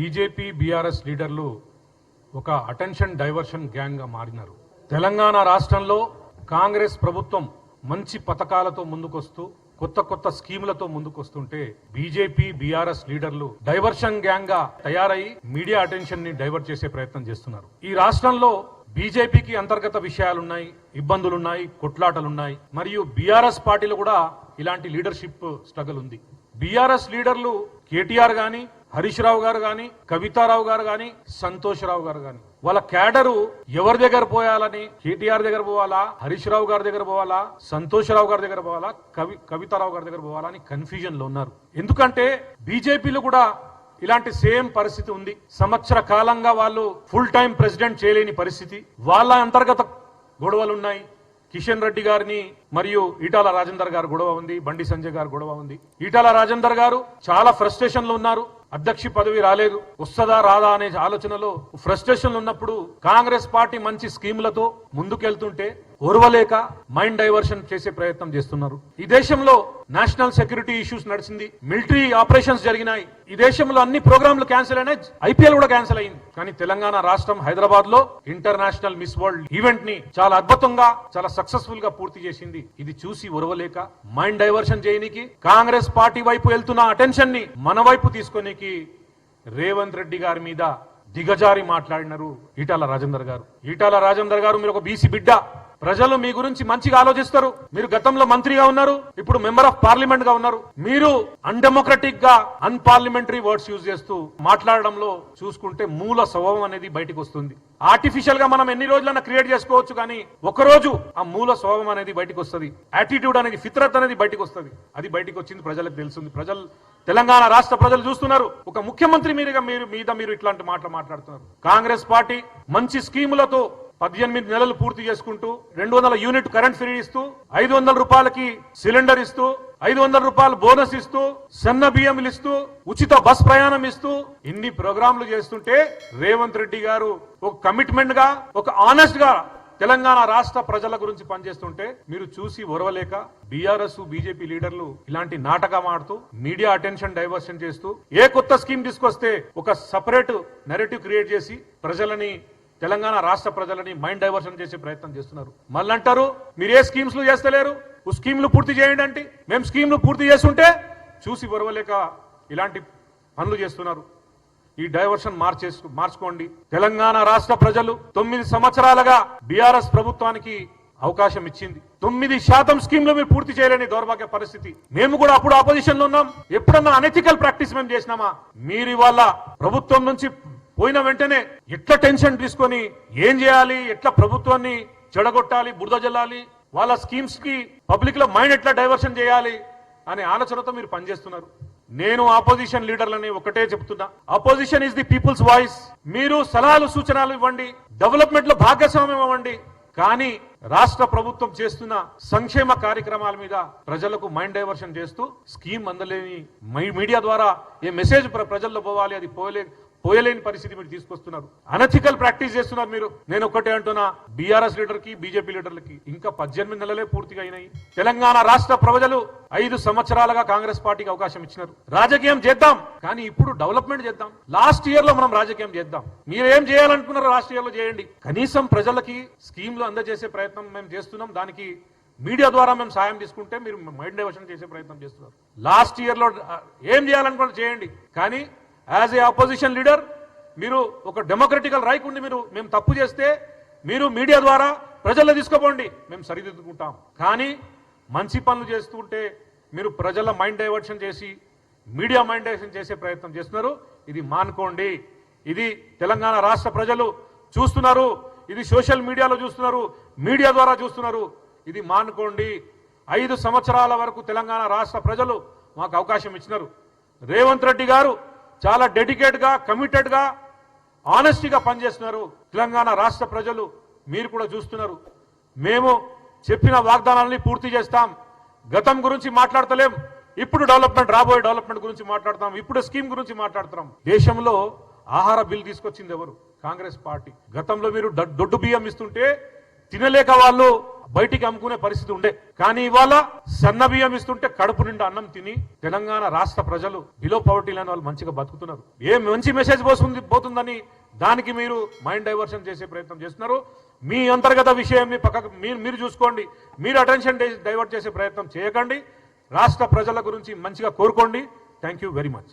BJP BRS లీడర్లు ఒక attention diversion గ్యాంగ్గా మారినారు. తెలంగాణ రాష్ట్రంలో కాంగ్రెస్ ప్రభుత్వం మంచి పథకాలతో ముందుకొస్తూ కొత్త కొత్త స్కీములతో ముందుకొస్తుంటే బీజేపీ బీఆర్ఎస్ లీడర్లు డైవర్షన్ గ్యాంగ్గా తయారై మీడియా అటెన్షన్ని డైవర్ట్ చేసే ప్రయత్నం చేస్తున్నారు. ఈ రాష్ట్రంలో బీజేపీకి అంతర్గత విషయాలున్నాయి ఇబ్బందులున్నాయి కొట్లాటలున్నాయి మరియు బీఆర్ఎస్ పార్టీలో కూడా ఇలాంటి లీడర్షిప్ స్ట్రగల్ ఉంది. బీఆర్ఎస్ లీడర్లు కేటీఆర్ గాని హరీష్ రావు గారు గాని కవితారావు గారు గాని సంతోష్ రావు గారు గాని. వాళ్ళ క్యాడరు ఎవరి దగ్గర పోయాలని కేటీఆర్ దగ్గర పోవాలా హరీష్ రావు గారి దగ్గర పోవాలా సంతోష్ రావు గారి దగ్గర పోవాలా కవి కవితారావు గారి దగ్గర పోవాలా అని కన్ఫ్యూజన్లో ఉన్నారు. ఎందుకంటే బీజేపీలో కూడా ఇలాంటి సేమ్ పరిస్థితి ఉంది. సంవత్సర కాలంగా వాళ్ళు ఫుల్ టైం ప్రెసిడెంట్ చేయలేని పరిస్థితి. వాళ్ళ అంతర్గత గొడవలు ఉన్నాయి. కిషన్ రెడ్డి గారిని మరియు ఈటాల రాజేందర్ గారు గొడవ ఉంది. బండి సంజయ్ గారు గొడవ ఉంది. ఈటాల రాజేందర్ గారు చాలా ఫ్రస్ట్రేషన్లో ఉన్నారు. అధ్యక్ష పదవి రాలేదు. వస్తుందా రాదా అనే ఆలోచనలో ఫ్రస్ట్రేషన్ ఉన్నప్పుడు కాంగ్రెస్ పార్టీ మంచి స్కీములతో ముందుకెళ్తుంటే ఓర్వలేక మైండ్ డైవర్షన్ చేసే ప్రయత్నం చేస్తున్నారు. ఈ దేశంలో నేషనల్ సెక్యూరిటీ ఇష్యూస్ నడిచింది మిలిటరీ ఆపరేషన్స్ జరిగినాయి. ఈ దేశంలో అన్ని ప్రోగ్రాంలు క్యాన్సిల్ అయినాయి ఐపీఎల్ కూడా క్యాన్సిల్ అయింది. కానీ తెలంగాణ రాష్ట్రం హైదరాబాద్లో ఇంటర్నేషనల్ మిస్ వరల్డ్ ఈవెంట్ని చాలా అద్భుతంగా చాలా సక్సెస్ఫుల్గా పూర్తి చేసింది. ఇది చూసి ఉరవలేక మైండ్ డైవర్షన్ చేయనికి కాంగ్రెస్ పార్టీ వైపు వెళ్తున్న అటెన్షన్ని మన వైపు తీసుకోనికి రేవంత్ రెడ్డి గారి మీద దిగజారి మాట్లాడినారు ఈటాల రాజేందర్ గారు. ఈటాల రాజేందర్ గారు మీరు ఒక బీసీ బిడ్డ. ప్రజలు మీ గురించి మంచిగా ఆలోచిస్తారు. మీరు గతంలో మంత్రిగా ఉన్నారు ఇప్పుడు మెంబర్ ఆఫ్ పార్లమెంట్గా ఉన్నారు. మీరు అన్డెమోక్రటిక్గా అన్పార్లమెంటరీ వర్డ్స్ యూజ్ చేస్తూ మాట్లాడడంలో చూసుకుంటే మూల స్వభావం అనేది బయటకు వస్తుంది. ఆర్టిఫిషియల్గా మనం ఎన్ని రోజులైనా క్రియేట్ చేసుకోవచ్చు కానీ ఒకరోజు ఆ మూల స్వభావం అనేది బయటకు వస్తుంది. యాటిట్యూడ్ అనేది ఫిత్రత్ అనేది బయటకు వస్తుంది. అది బయటకు వచ్చింది ప్రజలకు తెలుస్తుంది. ప్రజలు తెలంగాణ రాష్ట్ర ప్రజలు చూస్తున్నారు. ఒక ముఖ్యమంత్రి మీరుగా మీరు మీద మీరు ఇట్లాంటి మాటలు మాట్లాడుతున్నారు. కాంగ్రెస్ పార్టీ మంచి స్కీములతో పద్దెనిమిది నెలలు పూర్తి చేసుకుంటూ రెండు వందల యూనిట్ కరెంట్ ఫ్రీ ఇస్తూ ఐదు వందల రూపాయలకి సిలిండర్ ఇస్తూ ఐదు వందల రూపాయలు బోనస్ ఇస్తూ సన్న బియ్యం ఇస్తూ ఉచిత బస్ ప్రయాణం ఇస్తూ ఇన్ని ప్రోగ్రాంలు చేస్తుంటే రేవంత్ రెడ్డి గారు ఒక కమిట్మెంట్గా ఒక ఆనెస్ట్గా తెలంగాణ రాష్ట్ర ప్రజల గురించి పనిచేస్తుంటే మీరు చూసి ఒరవలేక బీఆర్ఎస్ బీజేపీ లీడర్లు ఇలాంటి నాటకం ఆడుతూ మీడియా అటెన్షన్ డైవర్షన్ చేస్తూ ఏ కొత్త స్కీమ్ తీసుకొస్తే ఒక సపరేట్ నెరేటివ్ క్రియేట్ చేసి ప్రజలని తెలంగాణ రాష్ట్ర ప్రజలని మైండ్ డైవర్షన్ చేసే ప్రయత్నం చేస్తున్నారు. మళ్ళీ అంటారు మీరు ఏ స్కీమ్స్లో చేస్తలేరు స్కీమ్లు పూర్తి చేయండి అంటే మేము స్కీమ్లు పూర్తి చేస్తుంటే చూసి వరవలేక ఇలాంటి పనులు చేస్తున్నారు. ఈ డైవర్షన్ మార్చేసు మార్చుకోండి. తెలంగాణ రాష్ట్ర ప్రజలు తొమ్మిది సంవత్సరాలుగా బీఆర్ఎస్ ప్రభుత్వానికి అవకాశం ఇచ్చింది. తొమ్మిది శాతం స్కీమ్లు మీరు పూర్తి చేయలేని దౌర్భాగ్య పరిస్థితి. మేము కూడా అప్పుడు ఆపోజిషన్లో ఉన్నాం. ఎప్పుడన్నా అనెథికల్ ప్రాక్టీస్ మేము చేసినామా? మీరు ఇవాళ ప్రభుత్వం నుంచి పోయిన వెంటనే ఎట్లా టెన్షన్ తీసుకొని ఏం చేయాలి ఎట్లా ప్రభుత్వాన్ని చెడగొట్టాలి బురద జల్లాలి వాళ్ళ స్కీమ్స్కి పబ్లిక్లో మైండ్ ఎట్లా డైవర్షన్ చేయాలి అనే ఆలోచనతో మీరు పనిచేస్తున్నారు. నేను ఆపోజిషన్ లీడర్లని ఒకటే చెప్తున్నా. Opposition is the people's voice మీరు సలహాలు సూచనలు ఇవ్వండి. డెవలప్మెంట్లో భాగస్వామ్యం ఇవ్వండి కానీ రాష్ట్ర ప్రభుత్వం చేస్తున్న సంక్షేమ కార్యక్రమాల మీద ప్రజలకు మైండ్ డైవర్షన్ చేస్తూ స్కీమ్ అందలేని మై- మీడియా ద్వారా ఏ మెసేజ్ ప్ర- ప్రజల్లో పోవాలి అది పోలే పోయలేని పరిస్థితి మీరు తీసుకొస్తున్నారు. అనథికల్ ప్రాక్టీస్ చేస్తున్నారు మీరు. నేను ఒకటే అంటున్నా బీఆర్ఎస్ లీడర్కి బీజేపీ లీడర్లకి ఇంకా పద్దెనిమిది నెలలే పూర్తిగా అయినాయి. తెలంగాణ రాష్ట్ర ప్రజలు ఐదు సంవత్సరాలుగా కాంగ్రెస్ పార్టీకి అవకాశం ఇచ్చినారు. రాజకీయం చేద్దాం కానీ ఇప్పుడు డెవలప్మెంట్ చేద్దాం. లాస్ట్ ఇయర్లో మనం రాజకీయం చేద్దాం. మీరు ఏం చేయాలనుకున్నారో లాస్ట్ ఇయర్లో చేయండి. కనీసం ప్రజలకి స్కీమ్లు అందజేసే ప్రయత్నం మేము చేస్తున్నాం. దానికి మీడియా ద్వారా మేము సాయం తీసుకుంటే మీరు మైండ్ డైవర్షన్ చేసే ప్రయత్నం చేస్తున్నారు. లాస్ట్ ఇయర్లో ఏం చేయాలనుకుంటే చేయండి. కానీ యాజ్ ఏ ఆపోజిషన్ లీడర్ మీరు ఒక డెమోక్రటికల్ రైట్ ఉండి మీరు మేము తప్పు చేస్తే మీరు మీడియా ద్వారా ప్రజల్లో తీసుకోపోండి. మేము సరిదిద్దుకుంటాం. కానీ మంచి పనులు చేస్తుంటే మీరు ప్రజల మైండ్ డైవర్షన్ చేసి మీడియా మైండ్ డైవర్షన్ చేసే ప్రయత్నం చేస్తున్నారు. ఇది మానుకోండి. ఇది తెలంగాణ రాష్ట్ర ప్రజలు చూస్తున్నారు. ఇది సోషల్ మీడియాలో చూస్తున్నారు. మీడియా ద్వారా చూస్తున్నారు. ఇది మానుకోండి. ఐదు సంవత్సరాల వరకు తెలంగాణ రాష్ట్ర ప్రజలు మాకు అవకాశం ఇచ్చినారు. రేవంత్ రెడ్డి గారు చాలా డెడికేట్గా కమిటెడ్గా ఆనెస్టీగా పనిచేస్తున్నారు తెలంగాణ రాష్ట్ర ప్రజలు. మీరు కూడా చూస్తున్నారు. మేము చెప్పిన వాగ్దానాలని పూర్తి చేస్తాం. గతం గురించి మాట్లాడతలేం. ఇప్పుడు డెవలప్మెంట్ రాబోయే డెవలప్మెంట్ గురించి మాట్లాడతాం. ఇప్పుడు స్కీమ్ గురించి మాట్లాడుతున్నాం. దేశంలో ఆహార బిల్ తీసుకొచ్చింది ఎవరు? కాంగ్రెస్ పార్టీ. గతంలో మీరు దొడ్డు బియ్యం ఇస్తుంటే తినలేక వాళ్ళు బయటికి అమ్ముకునే పరిస్థితి ఉండే. కానీ ఇవాళ సన్న బియ్యం ఇస్తుంటే కడుపు నిండా అన్నం తిని తెలంగాణ రాష్ట్ర ప్రజలు బిలో పవర్టీ లేని వాళ్ళు మంచిగా బతుకుతున్నారు. ఏ మంచి మెసేజ్ పోతుంది పోతుందని దానికి మీరు మైండ్ డైవర్షన్ చేసే ప్రయత్నం చేస్తున్నారు. మీ అంతర్గత విషయాన్ని పక్కకు మీరు మీరు చూసుకోండి. మీరు అటెన్షన్ డైవర్ట్ చేసే ప్రయత్నం చేయకండి. రాష్ట్ర ప్రజల గురించి మంచిగా కోరుకోండి. Thank you very much